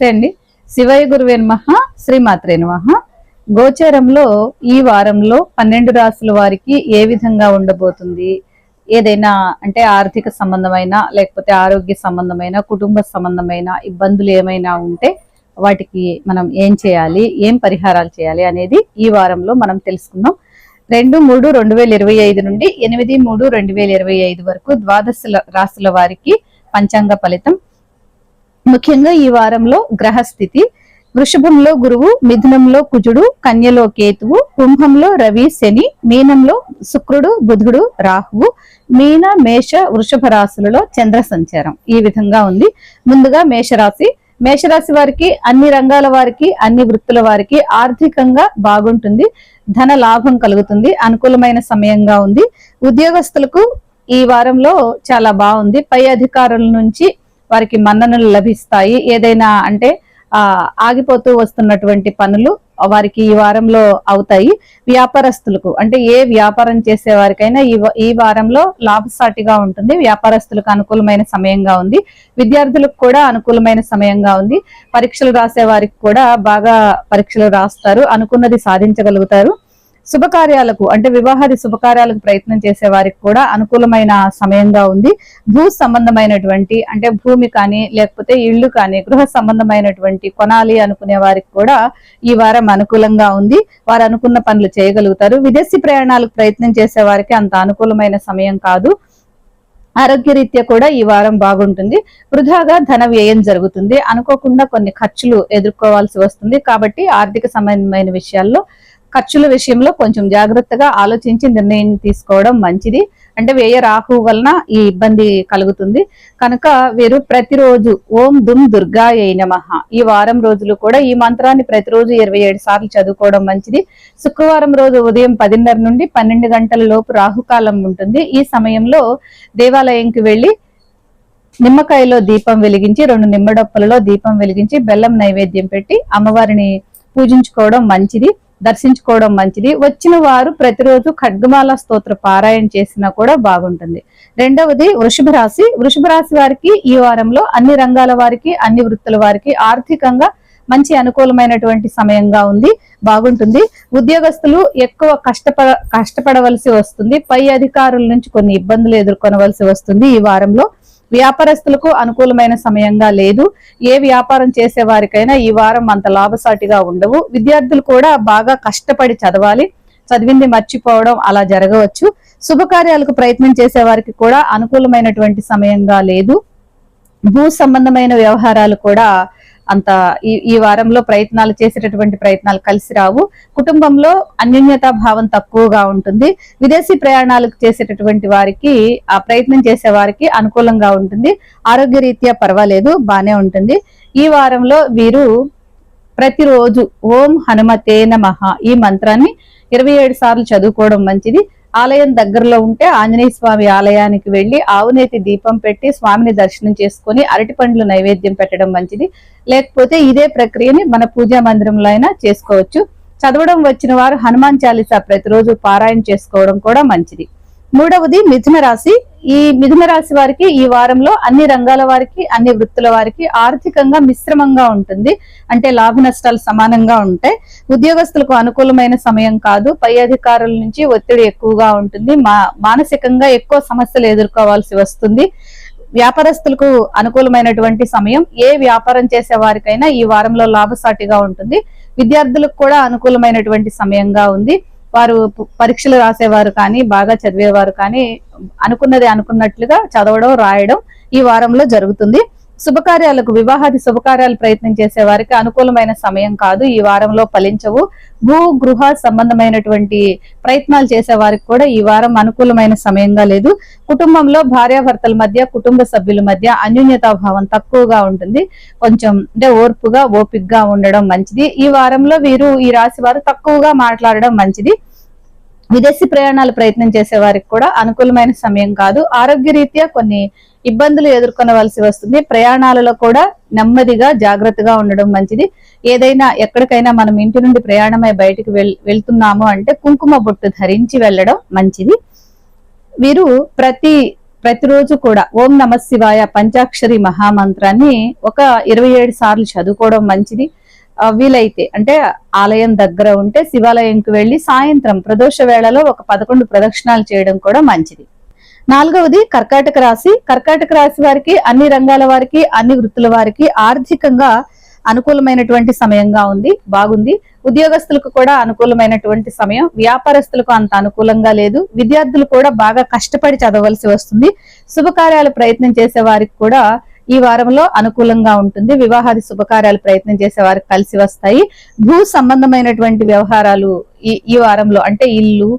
నమస్తే అండి. శివయ గురువే నమ శ్రీమాత్రే నమ. గోచారంలో ఈ వారంలో పన్నెండు రాసుల వారికి ఏ విధంగా ఉండబోతుంది? ఏదైనా అంటే ఆర్థిక సంబంధమైన లేకపోతే ఆరోగ్య సంబంధమైన కుటుంబ సంబంధమైన ఇబ్బందులు ఏమైనా ఉంటే వాటికి మనం ఏం చేయాలి? ఏం పరిహారాలు చేయాలి? అనేది ఈ వారంలో మనం తెలుసుకుందాం. రెండు మూడు రెండు వేల ఇరవై ఐదు నుండి ఎనిమిది మూడు రెండు వేల ఇరవై ఐదు వరకు ద్వాదశ రాసుల వారికి పంచాంగ ఫలితం ముఖ్యంగా ఈ వారంలో గ్రహస్థితి వృషభంలో గురువు మిథునంలో కుజుడు కన్యలో కేతువు కుంభంలో రవి శని మీనంలో శుక్రుడు బుధుడు రాహువు మీన మేష వృషభ రాశులలో చంద్ర సంచారం ఈ విధంగా ఉంది. ముందుగా మేషరాశి. మేషరాశి వారికి అన్ని రంగాల వారికి అన్ని వృత్తుల వారికి ఆర్థికంగా బాగుంటుంది ధన లాభం కలుగుతుంది అనుకూలమైన సమయంగా ఉంది. ఉద్యోగస్తులకు ఈ వారంలో చాలా బాగుంది. పై అధికారుల నుంచి వారికి మన్ననలు లభిస్తాయి. ఏదైనా అంటే ఆ ఆగిపోతూ వస్తున్నటువంటి పనులు వారికి ఈ వారంలో అవుతాయి. వ్యాపారస్తులకు అంటే ఏ వ్యాపారం చేసే వారికైనా ఈ ఈ వారంలో లాభసాటిగా ఉంటుంది. వ్యాపారస్తులకు అనుకూలమైన సమయంగా ఉంది. విద్యార్థులకు కూడా అనుకూలమైన సమయంగా ఉంది. పరీక్షలు రాసే వారికి కూడా బాగా పరీక్షలు రాస్తారు. అనుకున్నది సాధించగలుగుతారు. శుభకార్యాలకు అంటే వివాహాది శుభకార్యాలకు ప్రయత్నం చేసే వారికి కూడా అనుకూలమైన సమయంగా ఉంది. భూ సంబంధమైనటువంటి అంటే భూమి కానీ లేకపోతే ఇళ్ళు కానీ గృహ సంబంధమైనటువంటి కొనాలి అనుకునే వారికి కూడా ఈ వారం అనుకూలంగా ఉంది. వారు అనుకున్న పనులు చేయగలుగుతారు. విదేశీ ప్రయాణాలకు ప్రయత్నం చేసే వారికి అంత అనుకూలమైన సమయం కాదు. ఆరోగ్యరీత్యా కూడా ఈ వారం బాగుంటుంది. వృధాగా ధన వ్యయం జరుగుతుంది. అనుకోకుండా కొన్ని ఖర్చులు ఎదుర్కోవాల్సి వస్తుంది. కాబట్టి ఆర్థిక సంబంధమైన విషయాల్లో ఖర్చుల విషయంలో కొంచెం జాగ్రత్తగా ఆలోచించి నిర్ణయం తీసుకోవడం మంచిది. అంటే వ్యయ రాహు వలన ఈ ఇబ్బంది కలుగుతుంది. కనుక వీరు ప్రతిరోజు ఓం దుమ్ దుర్గా నమః. ఈ వారం రోజులు కూడా ఈ మంత్రాన్ని ప్రతిరోజు ఇరవై ఏడు సార్లు చదువుకోవడం మంచిది. శుక్రవారం రోజు ఉదయం పదిన్నర నుండి పన్నెండు గంటల లోపు రాహుకాలం ఉంటుంది. ఈ సమయంలో దేవాలయంకి వెళ్ళి నిమ్మకాయలో దీపం వెలిగించి రెండు నిమ్మడొప్పలలో దీపం వెలిగించి బెల్లం నైవేద్యం పెట్టి అమ్మవారిని పూజించుకోవడం మంచిది. దర్శించుకోవడం మంచిది. వచ్చిన వారు ప్రతిరోజు ఖడ్గమాల స్తోత్ర పారాయణ చేసినా కూడా బాగుంటుంది. రెండవది వృషభ రాశి. వృషభ రాశి వారికి ఈ వారంలో అన్ని రంగాల వారికి అన్ని వృత్తుల వారికి ఆర్థికంగా మంచి అనుకూలమైనటువంటి సమయంగా ఉంది. బాగుంటుంది. ఉద్యోగస్తులు ఎక్కువ కష్టపడ కష్టపడవలసి వస్తుంది. పై అధికారుల నుంచి కొన్ని ఇబ్బందులు ఎదుర్కొనవలసి వస్తుంది ఈ వారంలో. వ్యాపారస్తులకు అనుకూలమైన సమయంగా లేదు. ఏ వ్యాపారం చేసే వారికైనా ఈ వారం అంత లాభసాటిగా ఉండవు. విద్యార్థులు కూడా బాగా కష్టపడి చదవాలి. చదివింది మర్చిపోవడం అలా జరగవచ్చు. శుభకార్యాలకు ప్రయత్నం చేసే వారికి కూడా అనుకూలమైనటువంటి సమయంగా లేదు. భూ సంబంధమైన వ్యవహారాలు కూడా అంత ఈ ఈ వారంలో ప్రయత్నాలు చేసేటటువంటి ప్రయత్నాలు కలిసి రావు. కుటుంబంలో అన్యోన్యతా భావం తక్కువగా ఉంటుంది. విదేశీ ప్రయాణాలకు చేసేటటువంటి వారికి ఆ ప్రయత్నం చేసే వారికి అనుకూలంగా ఉంటుంది. ఆరోగ్య రీత్యా పర్వాలేదు బానే ఉంటుంది. ఈ వారంలో వీరు ప్రతిరోజు ఓం హనుమతే నమః ఈ మంత్రాన్ని ఇరవై ఏడు సార్లు చదువుకోవడం మంచిది. ఆలయం దగ్గరలో ఉంటే ఆంజనేయ స్వామి ఆలయానికి వెళ్ళి ఆవునేతి దీపం పెట్టి స్వామిని దర్శనం చేసుకొని అరటి పండ్లు నైవేద్యం పెట్టడం మంచిది. లేకపోతే ఇదే ప్రక్రియని మన పూజా మందిరంలో అయినా చేసుకోవచ్చు. చదవడం వచ్చిన వారు హనుమాన్ చాలీసా ప్రతిరోజు పారాయణ చేసుకోవడం కూడా మంచిది. మూడవది మిథున రాశి. ఈ మిథున రాశి వారికి ఈ వారంలో అన్ని రంగాల వారికి అన్ని వృత్తుల వారికి ఆర్థికంగా మిశ్రమంగా ఉంటుంది. అంటే లాభ నష్టాలు సమానంగా ఉంటాయి. ఉద్యోగస్తులకు అనుకూలమైన సమయం కాదు. పై అధికారుల నుంచి ఒత్తిడి ఎక్కువగా ఉంటుంది. మా మానసికంగా ఎక్కువ సమస్యలు ఎదుర్కోవాల్సి వస్తుంది. వ్యాపారస్తులకు అనుకూలమైనటువంటి సమయం. ఏ వ్యాపారం చేసే వారికైనా ఈ వారంలో లాభసాటిగా ఉంటుంది. విద్యార్థులకు కూడా అనుకూలమైనటువంటి సమయంగా ఉంది. వారు పరీక్షలు రాసేవారు కానీ బాగా చదివేవారు కానీ అనుకున్నది అనుకున్నట్లుగా చదవడం రాయడం ఈ వారంలో జరుగుతుంది. శుభకార్యాలకు వివాహాది శుభకార్యాలు ప్రయత్నం చేసే వారికి అనుకూలమైన సమయం కాదు. ఈ వారంలో ఫలించవు. భూ గృహ సంబంధమైనటువంటి ప్రయత్నాలు చేసే వారికి కూడా ఈ వారం అనుకూలమైన సమయంగా లేదు. కుటుంబంలో భార్యాభర్తల మధ్య కుటుంబ సభ్యుల మధ్య అన్యూన్యతాభావం తక్కువగా ఉంటుంది. కొంచెం అంటే ఓర్పుగా ఓపిక్గా ఉండడం మంచిది. ఈ వారంలో వీరు ఈ రాశి వారు తక్కువగా మాట్లాడడం మంచిది. విదేశీ ప్రయాణాలు ప్రయత్నం చేసే వారికి కూడా అనుకూలమైన సమయం కాదు. ఆరోగ్య రీత్యా కొన్ని ఇబ్బందులు ఎదుర్కొనవలసి వస్తుంది. ప్రయాణాలలో కూడా నెమ్మదిగా జాగ్రత్తగా ఉండడం మంచిది. ఏదైనా ఎక్కడికైనా మనం ఇంటి నుండి ప్రయాణమై బయటికి వెళ్తున్నాము అంటే కుంకుమ బొట్టు ధరించి వెళ్ళడం మంచిది. వీరు ప్రతి ప్రతిరోజు కూడా ఓం నమ శివాయ పంచాక్షరి మహామంత్రాన్ని ఒక ఇరవై ఏడు సార్లు చదువుకోవడం మంచిది. వీలైతే అంటే ఆలయం దగ్గర ఉంటే శివాలయంకి వెళ్ళి సాయంత్రం ప్రదోష వేళలో ఒక పదకొండు ప్రదక్షిణాలు చేయడం కూడా మంచిది. నాలుగవది కర్కాటక రాశి. కర్కాటక రాశి వారికి అన్ని రంగాల వారికి అన్ని వృత్తుల వారికి ఆర్థికంగా అనుకూలమైనటువంటి సమయంగా ఉంది బాగుంది. ఉద్యోగస్తులకు కూడా అనుకూలమైనటువంటి సమయం. వ్యాపారస్తులకు అంత అనుకూలంగా లేదు. విద్యార్థులు కూడా బాగా కష్టపడి చదవలసి వస్తుంది. శుభకార్యాలు ప్రయత్నం చేసే వారికి కూడా ఈ వారంలో అనుకూలంగా ఉంటుంది. వివాహాది శుభకార్యాలు ప్రయత్నం చేసే వారికి కలిసి వస్తాయి. భూ సంబంధమైనటువంటి వ్యవహారాలు ఈ ఈ వారంలో అంటే ఇల్లు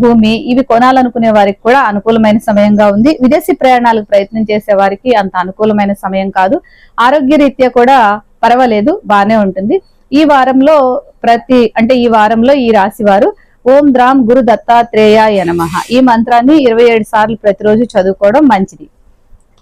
భూమి ఇవి కొనాలనుకునే వారికి కూడా అనుకూలమైన సమయంగా ఉంది. విదేశీ ప్రయాణాలకు ప్రయత్నం చేసే వారికి అంత అనుకూలమైన సమయం కాదు. ఆరోగ్య రీత్యా కూడా పర్వాలేదు బానే ఉంటుంది. ఈ వారంలో ప్రతి అంటే ఈ వారంలో ఈ రాశి వారు ఓం ద్రామ్ గురు దత్తాత్రేయ యనమహ ఈ మంత్రాన్ని ఇరవై ఏడు సార్లు ప్రతిరోజు చదువుకోవడం మంచిది.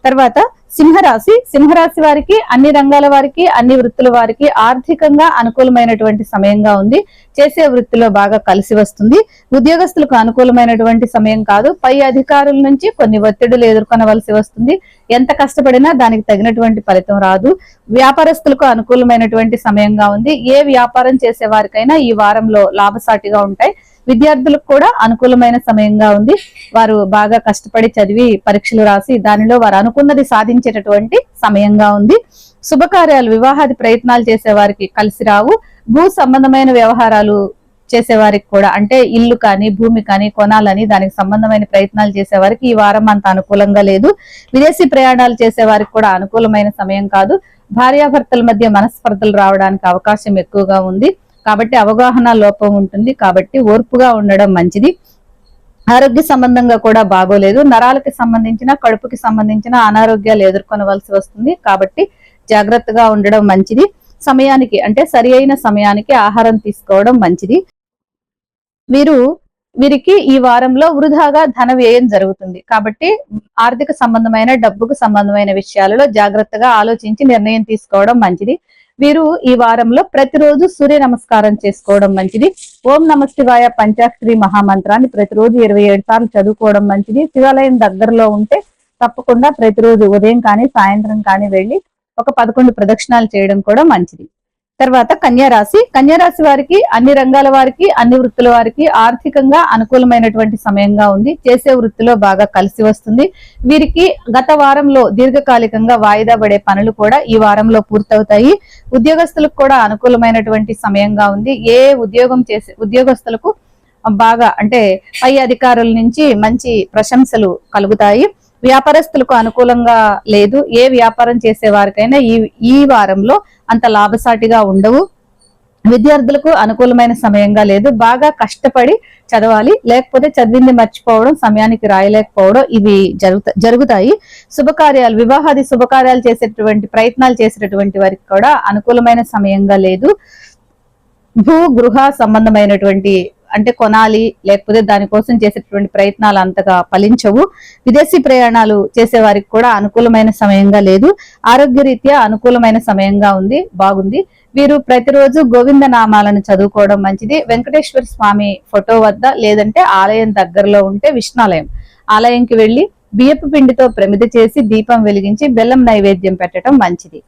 తర్వాత సింహరాశి. సింహరాశి వారికి అన్ని రంగాల వారికి అన్ని వృత్తుల వారికి ఆర్థికంగా అనుకూలమైనటువంటి సమయంగా ఉంది. చేసే వృత్తిలో బాగా కలిసి వస్తుంది. ఉద్యోగస్తులకు అనుకూలమైనటువంటి సమయం కాదు. పై అధికారుల నుంచి కొన్ని ఒత్తిడులు ఎదుర్కొనవలసి వస్తుంది. ఎంత కష్టపడినా దానికి తగినటువంటి ఫలితం రాదు. వ్యాపారస్తులకు అనుకూలమైనటువంటి సమయంగా ఉంది. ఏ వ్యాపారం చేసే వారికైనా ఈ వారంలో లాభసాటిగా ఉంటాయి. విద్యార్థులకు కూడా అనుకూలమైన సమయంగా ఉంది. వారు బాగా కష్టపడి చదివి పరీక్షలు రాసి దానిలో వారు అనుకున్నది సాధించేటటువంటి సమయంగా ఉంది. శుభకార్యాలు వివాహాది ప్రయత్నాలు చేసే వారికి కలిసి రావు. భూ సంబంధమైన వ్యవహారాలు చేసేవారికి కూడా అంటే ఇల్లు కానీ భూమి కానీ కొనాలని దానికి సంబంధమైన ప్రయత్నాలు చేసేవారికి ఈ వారం అంత అనుకూలంగా లేదు. విదేశీ ప్రయాణాలు చేసేవారికి కూడా అనుకూలమైన సమయం కాదు. భార్యాభర్తల మధ్య మనస్పర్ధలు రావడానికి అవకాశం ఎక్కువగా ఉంది. కాబట్టి అవగాహన లోపం ఉంటుంది. కాబట్టి ఓర్పుగా ఉండడం మంచిది. ఆరోగ్య సంబంధంగా కూడా బాగోలేదు. నరాలకి సంబంధించిన కడుపుకి సంబంధించిన అనారోగ్యాలు ఎదుర్కొనవలసి వస్తుంది. కాబట్టి జాగ్రత్తగా ఉండడం మంచిది. సమయానికి అంటే సరి అయిన సమయానికి ఆహారం తీసుకోవడం మంచిది. వీరు వీరికి ఈ వారంలో వృధాగా ధన వ్యయం జరుగుతుంది. కాబట్టి ఆర్థిక సంబంధమైన డబ్బుకు సంబంధమైన విషయాలలో జాగ్రత్తగా ఆలోచించి నిర్ణయం తీసుకోవడం మంచిది. వీరు ఈ వారంలో ప్రతిరోజు సూర్య నమస్కారం చేసుకోవడం మంచిది. ఓం నమ శివాయ పంచాక్షరి మహామంత్రాన్ని ప్రతిరోజు ఇరవై ఏడు సార్లు చదువుకోవడం మంచిది. శివాలయం దగ్గరలో ఉంటే తప్పకుండా ప్రతిరోజు ఉదయం కానీ సాయంత్రం కానీ వెళ్ళి ఒక పదకొండు ప్రదక్షిణాలు చేయడం కూడా మంచిది. తర్వాత కన్యారాశి కన్యారాశి వారికి అన్ని రంగాల వారికి అన్ని వృత్తుల వారికి ఆర్థికంగా అనుకూలమైనటువంటి సమయంగా ఉంది. చేసే వృత్తిలో బాగా కలిసి వస్తుంది. వీరికి గత వారంలో దీర్ఘకాలికంగా వాయిదా పడే పనులు కూడా ఈ వారంలో పూర్తవుతాయి. ఉద్యోగస్తులకు కూడా అనుకూలమైనటువంటి సమయంగా ఉంది. ఏ ఉద్యోగం చేసే ఉద్యోగస్తులకు బాగా అంటే పై అధికారుల నుంచి మంచి ప్రశంసలు కలుగుతాయి. వ్యాపారస్తులకు అనుకూలంగా లేదు. ఏ వ్యాపారం చేసే వారికైనా ఈ ఈ వారంలో అంత లాభసాటిగా ఉండవు. విద్యార్థులకు అనుకూలమైన సమయంగా లేదు. బాగా కష్టపడి చదవాలి. లేకపోతే చదివింది మర్చిపోవడం సమయానికి రాయలేకపోవడం ఇవి జరుగుతాయి. శుభకార్యాలు వివాహాది శుభకార్యాలు చేసేటువంటి ప్రయత్నాలు చేసేటటువంటి వారికి కూడా అనుకూలమైన సమయంగా లేదు. భూ గృహ సంబంధమైనటువంటి అంటే కొనాలి లేకపోతే దానికోసం చేసేటువంటి ప్రయత్నాలు అంతగా ఫలించవు. విదేశీ ప్రయాణాలు చేసే వారికి కూడా అనుకూలమైన సమయంగా లేదు. ఆరోగ్యరీత్యా అనుకూలమైన సమయంగా ఉంది బాగుంది. వీరు ప్రతిరోజు గోవింద నామాలను చదువుకోవడం మంచిది. వెంకటేశ్వర స్వామి ఫోటో వద్ద లేదంటే ఆలయం దగ్గరలో ఉంటే విష్ణాలయం. ఆలయంకి వెళ్ళి బియ్యపు పిండితో ప్రమిద చేసి దీపం వెలిగించి బెల్లం నైవేద్యం పెట్టడం మంచిది.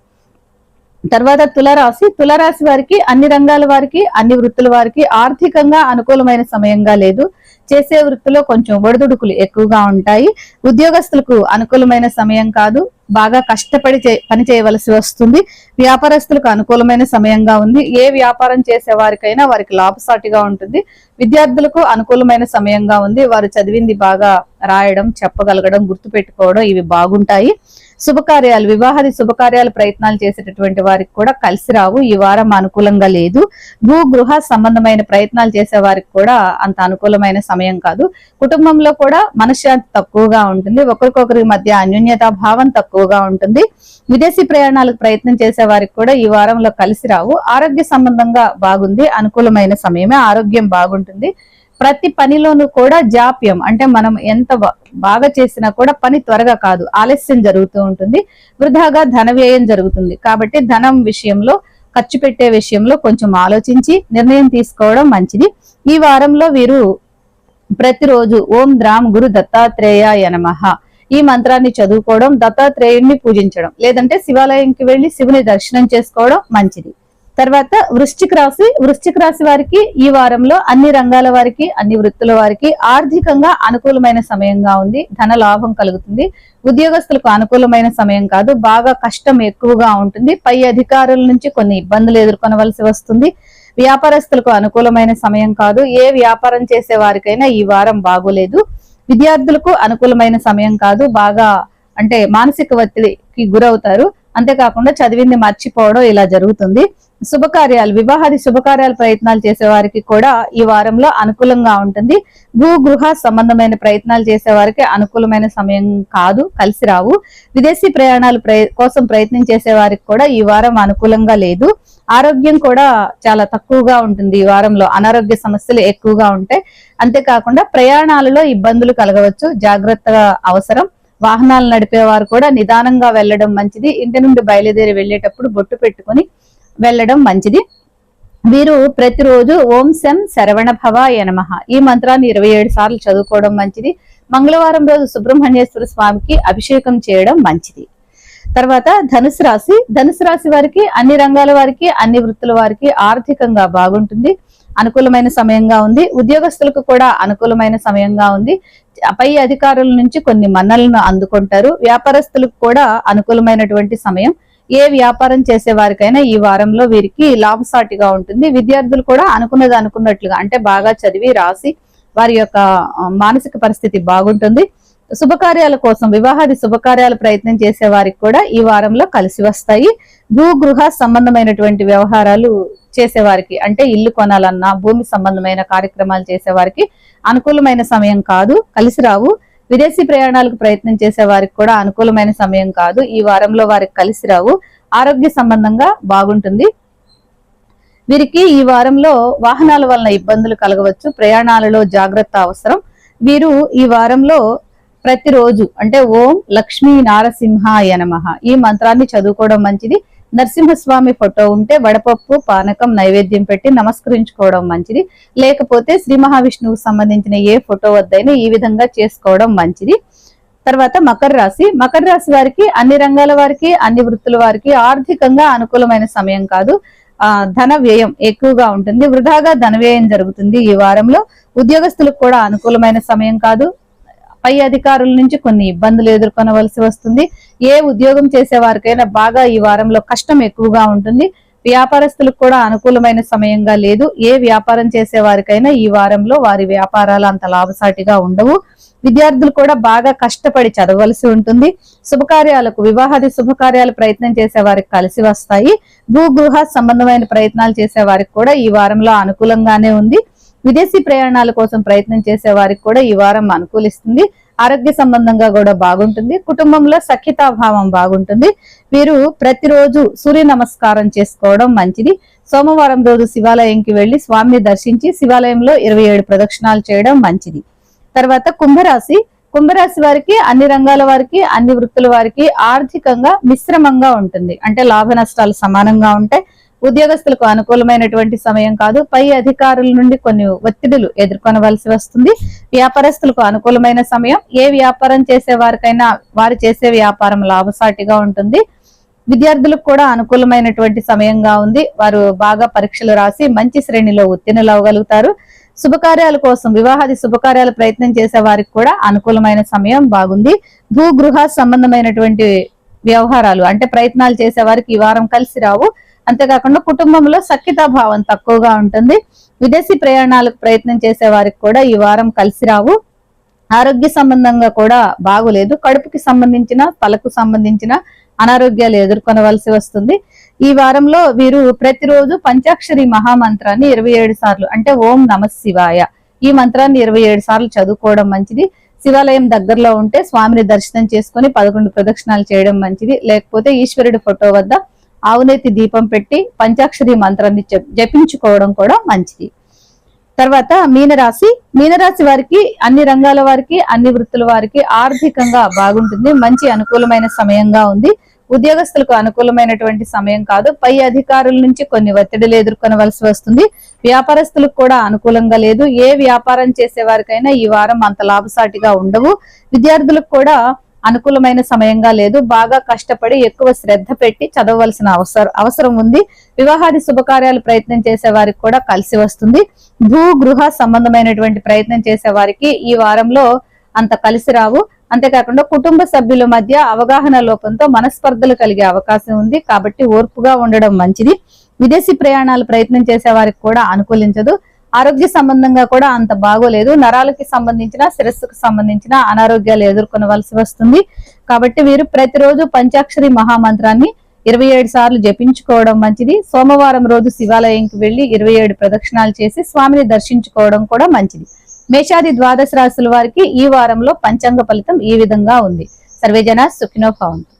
తర్వాత తులరాశి. తులరాశి వారికి అన్ని రంగాల వారికి అన్ని వృత్తుల వారికి ఆర్థికంగా అనుకూలమైన సమయంగా లేదు. చేసే వృత్తిలో కొంచెం ఒడిదుడుకులు ఎక్కువగా ఉంటాయి. ఉద్యోగస్తులకు అనుకూలమైన సమయం కాదు. బాగా కష్టపడి చే- పని చేయవలసి వస్తుంది. వ్యాపారస్తులకు అనుకూలమైన సమయంగా ఉంది. ఏ వ్యాపారం చేసే వారికైనా వారికి లాభసాటిగా ఉంటుంది. విద్యార్థులకు అనుకూలమైన సమయంగా ఉంది. వారు చదివింది బాగా రాయడం చెప్పగలగడం గుర్తుపెట్టుకోవడం ఇవి బాగుంటాయి. శుభకార్యాలు వివాహాది శుభకార్యాలు ప్రయత్నాలు చేసేటటువంటి వారికి కూడా కలిసి రావు. ఈ వారం అనుకూలంగా లేదు. భూ గృహ సంబంధమైన ప్రయత్నాలు చేసే వారికి కూడా అంత అనుకూలమైన సమయం కాదు. కుటుంబంలో కూడా మనశ్శాంతి తక్కువగా ఉంటుంది. ఒకరికొకరి మధ్య అన్యోన్యతా భావం తక్కువగా ఉంటుంది. విదేశీ ప్రయాణాలకు ప్రయత్నం చేసే వారికి కూడా ఈ వారంలో కలిసి రావు. ఆరోగ్య సంబంధంగా బాగుంది. అనుకూలమైన సమయమే. ఆరోగ్యం బాగుంటుంది. ప్రతి పనిలోనూ కూడా జాప్యం. అంటే మనం ఎంత బాగా చేసినా కూడా పని త్వరగా కాదు. ఆలస్యం జరుగుతూ ఉంటుంది. వృధాగా ధన వ్యయం జరుగుతుంది. కాబట్టి ధనం విషయంలో ఖర్చు పెట్టే విషయంలో కొంచెం ఆలోచించి నిర్ణయం తీసుకోవడం మంచిది. ఈ వారంలో వీరు ప్రతిరోజు ఓం ద్రామ్ గురు దత్తాత్రేయ నమః. ఈ మంత్రాన్ని చదువుకోవడం దత్తాత్రేయుడిని పూజించడం లేదంటే శివాలయంకి వెళ్ళి శివుని దర్శనం చేసుకోవడం మంచిది. తర్వాత వృశ్చిక రాశి వృశ్చిక రాశి వారికి ఈ వారంలో అన్ని రంగాల వారికి అన్ని వృత్తుల వారికి ఆర్థికంగా అనుకూలమైన సమయంగా ఉంది ధన లాభం కలుగుతుంది. ఉద్యోగస్తులకు అనుకూలమైన సమయం కాదు బాగా కష్టం ఎక్కువగా ఉంటుంది పై అధికారుల నుంచి కొన్ని ఇబ్బందులు ఎదుర్కొనవలసి వస్తుంది. వ్యాపారస్తులకు అనుకూలమైన సమయం కాదు. ఏ వ్యాపారం చేసే వారికైనా ఈ వారం బాగోలేదు. విద్యార్థులకు అనుకూలమైన సమయం కాదు. బాగా అంటే మానసిక ఒత్తిడికి గురవుతారు. అంతేకాకుండా చదివింది మర్చిపోవడం ఇలా జరుగుతుంది. శుభకార్యాలు వివాహాది శుభకార్యాల ప్రయత్నాలు చేసే వారికి కూడా ఈ వారంలో అనుకూలంగా ఉంటుంది. భూ గృహ సంబంధమైన ప్రయత్నాలు చేసే వారికి అనుకూలమైన సమయం కాదు. కలిసి రావు. విదేశీ ప్రయాణాలు ప్రయ- కోసం ప్రయత్నం చేసే వారికి కూడా ఈ వారం అనుకూలంగా లేదు. ఆరోగ్యం కూడా చాలా తక్కువగా ఉంటుంది ఈ వారంలో. అనారోగ్య సమస్యలు ఎక్కువగా ఉంటాయి అంతేకాకుండా ప్రయాణాలలో ఇబ్బందులు కలగవచ్చు. జాగ్రత్తగా అవసరం. వాహనాలు నడిపే వారు కూడా నిదానంగా వెళ్ళడం మంచిది. ఇంటి నుండి బయలుదేరి వెళ్ళేటప్పుడు బొట్టు పెట్టుకొని వెళ్ళడం మంచిది. వీరు ప్రతిరోజు ఓం శం శరవణ భవ నమః. ఈ మంత్రాన్ని ఇరవై ఏడు సార్లు చదువుకోవడం మంచిది. మంగళవారం రోజు సుబ్రహ్మణ్యేశ్వర స్వామికి అభిషేకం చేయడం మంచిది. తర్వాత ధనుసు రాశి. ధనుసు రాశి వారికి అన్ని రంగాల వారికి అన్ని వృత్తుల వారికి ఆర్థికంగా బాగుంటుంది. అనుకూలమైన సమయంగా ఉంది. ఉద్యోగస్తులకు కూడా అనుకూలమైన సమయంగా ఉంది. పై అధికారుల నుంచి కొన్ని మన్నలను అందుకుంటారు. వ్యాపారస్తులకు కూడా అనుకూలమైనటువంటి సమయం. ఏ వ్యాపారం చేసే వారికైనా ఈ వారంలో వీరికి లాభసాటిగా ఉంటుంది. విద్యార్థులు కూడా అనుకున్నది అనుకున్నట్లుగా అంటే బాగా చదివి రాసి వారి యొక్క మానసిక పరిస్థితి బాగుంటుంది. శుభకార్యాల కోసం వివాహాది శుభకార్యాల ప్రయత్నం చేసే వారికి కూడా ఈ వారంలో కలిసి వస్తాయి. భూ గృహ సంబంధమైనటువంటి వ్యవహారాలు చేసేవారికి అంటే ఇల్లు కొనాలన్నా భూమి సంబంధమైన కార్యక్రమాలు చేసేవారికి అనుకూలమైన సమయం కాదు కలిసి రావు. విదేశీ ప్రయాణాలకు ప్రయత్నం చేసే వారికి కూడా అనుకూలమైన సమయం కాదు ఈ వారంలో వారికి కలిసి రావు. ఆరోగ్య సంబంధంగా బాగుంటుంది. వీరికి ఈ వారంలో వాహనాల వలన ఇబ్బందులు కలగవచ్చు ప్రయాణాలలో జాగ్రత్త అవసరం. వీరు ఈ వారంలో ప్రతిరోజు అంటే ఓం లక్ష్మీ నారసింహాయ నమ. ఈ మంత్రాన్ని చదువుకోవడం మంచిది. నరసింహస్వామి ఫోటో ఉంటే వడపప్పు పానకం నైవేద్యం పెట్టి నమస్కరించుకోవడం మంచిది. లేకపోతే శ్రీ మహావిష్ణువుకు సంబంధించిన ఏ ఫోటో వద్దైనా ఈ విధంగా చేసుకోవడం మంచిది. తర్వాత మకర రాశి. మకర రాశి వారికి అన్ని రంగాల వారికి అన్ని వృత్తుల వారికి ఆర్థికంగా అనుకూలమైన సమయం కాదు. ఆ ధన వ్యయం ఎక్కువగా ఉంటుంది. వృధాగా ధన వ్యయం జరుగుతుంది ఈ వారంలో. ఉద్యోగస్తులకు కూడా అనుకూలమైన సమయం కాదు. పై అధికారుల నుంచి కొన్ని ఇబ్బందులు ఎదుర్కొనవలసి వస్తుంది. ఏ ఉద్యోగం చేసే వారికైనా బాగా ఈ వారంలో కష్టం ఎక్కువగా ఉంటుంది. వ్యాపారస్తులకు కూడా అనుకూలమైన సమయంగా లేదు. ఏ వ్యాపారం చేసే వారికైనా ఈ వారంలో వారి వ్యాపారాలు అంత లాభసాటిగా ఉండవు. విద్యార్థులు కూడా బాగా కష్టపడి చదవలసి ఉంటుంది. శుభకార్యాలకు వివాహాది శుభకార్యాలు ప్రయత్నం చేసే వారికి కలిసి వస్తాయి. భూగృహ సంబంధమైన ప్రయత్నాలు చేసే వారికి కూడా ఈ వారంలో అనుకూలంగానే ఉంది. విదేశీ ప్రయాణాల కోసం ప్రయత్నం చేసే వారికి కూడా ఈ వారం అనుకూలిస్తుంది. ఆరోగ్య సంబంధంగా కూడా బాగుంటుంది. కుటుంబంలో సఖ్యతాభావం బాగుంటుంది. వీరు ప్రతిరోజు సూర్య నమస్కారం చేసుకోవడం మంచిది. సోమవారం రోజు శివాలయంకి వెళ్ళి స్వామిని దర్శించి శివాలయంలో ఇరవై ఏడు ప్రదక్షిణాలు చేయడం మంచిది. తర్వాత కుంభరాశి. కుంభరాశి వారికి అన్ని రంగాల వారికి అన్ని వృత్తుల వారికి ఆర్థికంగా మిశ్రమంగా ఉంటుంది. అంటే లాభ నష్టాలు సమానంగా ఉంటాయి. ఉద్యోగస్తులకు అనుకూలమైనటువంటి సమయం కాదు. పై అధికారుల నుండి కొన్ని ఒత్తిడులు ఎదుర్కొనవలసి వస్తుంది. వ్యాపారస్తులకు అనుకూలమైన సమయం. ఏ వ్యాపారం చేసే వారికైనా వారు చేసే వ్యాపారం లాభసాటిగా ఉంటుంది. విద్యార్థులకు కూడా అనుకూలమైనటువంటి సమయంగా ఉంది. వారు బాగా పరీక్షలు రాసి మంచి శ్రేణిలో ఉత్తీర్ణులు అవ్వగలుగుతారు. శుభకార్యాల కోసం వివాహాది శుభకార్యాల ప్రయత్నం చేసే వారికి కూడా అనుకూలమైన సమయం బాగుంది. భూ గృహ సంబంధమైనటువంటి వ్యవహారాలు అంటే ప్రయత్నాలు చేసే వారికి ఈ వారం కలిసి రావు. అంతేకాకుండా కుటుంబంలో సఖ్యతా భావం తక్కువగా ఉంటుంది. విదేశీ ప్రయాణాలకు ప్రయత్నం చేసే వారికి కూడా ఈ వారం కలిసి రావు. ఆరోగ్య సంబంధంగా కూడా బాగులేదు. కడుపుకి సంబంధించిన తలకు సంబంధించిన అనారోగ్యాలు ఎదుర్కొనవలసి వస్తుంది. ఈ వారంలో వీరు ప్రతిరోజు పంచాక్షరి మహామంత్రాన్ని ఇరవై ఏడు సార్లు అంటే ఓం నమ శివాయ ఈ మంత్రాన్ని ఇరవై ఏడు సార్లు చదువుకోవడం మంచిది. శివాలయం దగ్గరలో ఉంటే స్వామిని దర్శనం చేసుకుని పదకొండు ప్రదక్షిణాలు చేయడం మంచిది. లేకపోతే ఈశ్వరుడి ఫోటో వద్ద ఆవునేతి దీపం పెట్టి పంచాక్షరి మంత్రాన్ని జపించుకోవడం కూడా మంచిది. తర్వాత మీనరాశి మీనరాశి వారికి అన్ని రంగాల వారికి అన్ని వృత్తుల వారికి ఆర్థికంగా బాగుంటుంది మంచి అనుకూలమైన సమయంగా ఉంది. ఉద్యోగస్తులకు అనుకూలమైనటువంటి సమయం కాదు. పై అధికారుల నుంచి కొన్ని ఒత్తిడిలు ఎదుర్కొనవలసి వస్తుంది. వ్యాపారస్తులకు కూడా అనుకూలంగా లేదు. ఏ వ్యాపారం చేసే వారికైనా ఈ వారం అంత లాభసాటిగా ఉండవు. విద్యార్థులకు కూడా అనుకూలమైన సమయంగా లేదు. బాగా కష్టపడి ఎక్కువ శ్రద్ధ పెట్టి చదవవలసిన అవసరం అవసరం ఉంది. వివాహాది శుభకార్యాలు ప్రయత్నం చేసే వారికి కూడా కలిసి వస్తుంది. భూ గృహ సంబంధమైనటువంటి ప్రయత్నం చేసే వారికి ఈ వారంలో అంత కలిసి రావు. అంతేకాకుండా కుటుంబ సభ్యుల మధ్య అవగాహన లోపంతో మనస్పర్ధలు కలిగే అవకాశం ఉంది. కాబట్టి ఓర్పుగా ఉండడం మంచిది. విదేశీ ప్రయాణాలు ప్రయత్నం చేసే వారికి కూడా అనుకూలించదు. ఆరోగ్య సంబంధంగా కూడా అంత బాగోలేదు. నరాలకి సంబంధించిన శిరస్సుకు సంబంధించిన అనారోగ్యాలు ఎదుర్కొనవలసి వస్తుంది. కాబట్టి వీరు ప్రతిరోజు పంచాక్షరి మహామంత్రాన్ని ఇరవై ఏడు సార్లు జపించుకోవడం మంచిది. సోమవారం రోజు శివాలయంకి వెళ్ళి ఇరవై ఏడు ప్రదక్షిణాలు చేసి స్వామిని దర్శించుకోవడం కూడా మంచిది. మేషాది ద్వాదశ రాశుల వారికి ఈ వారంలో పంచాంగ ఫలితం ఈ విధంగా ఉంది. సర్వేజన సుఖినో భవంతు.